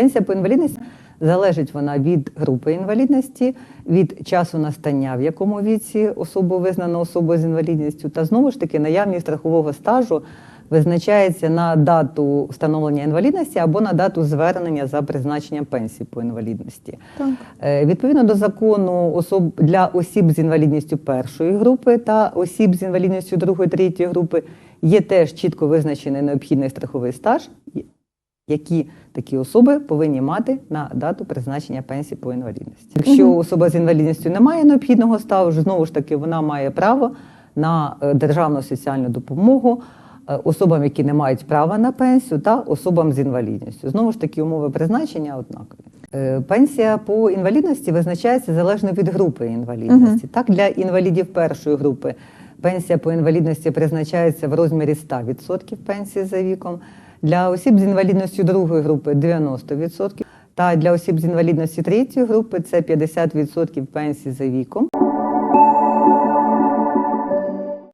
Пенсія по інвалідності залежить вона від групи інвалідності, від часу настання, в якому віці особу визнано особою з інвалідністю, та знову ж таки наявність страхового стажу визначається на дату встановлення інвалідності або на дату звернення за призначенням пенсії по інвалідності. Так. Е, Відповідно до закону особ для осіб з інвалідністю першої групи та осіб з інвалідністю другої третьої групи є теж чітко визначений необхідний страховий стаж, які такі особи повинні мати на дату призначення пенсії по інвалідності. Якщо особа з інвалідністю не має необхідного стажу, знову ж таки вона має право на е, державну соціальну допомогу. е, Особам, які не мають права на пенсію, та особам з інвалідністю. Знову ж таки, умови призначення однакові. Е, Пенсія по інвалідності визначається залежно від групи інвалідності. Так, для інвалідів першої групи пенсія по інвалідності призначається в розмірі 100% пенсії за віком. Для осіб з інвалідністю другої групи 90%. Та для осіб з інвалідності третьої групи це 50% пенсії за віком.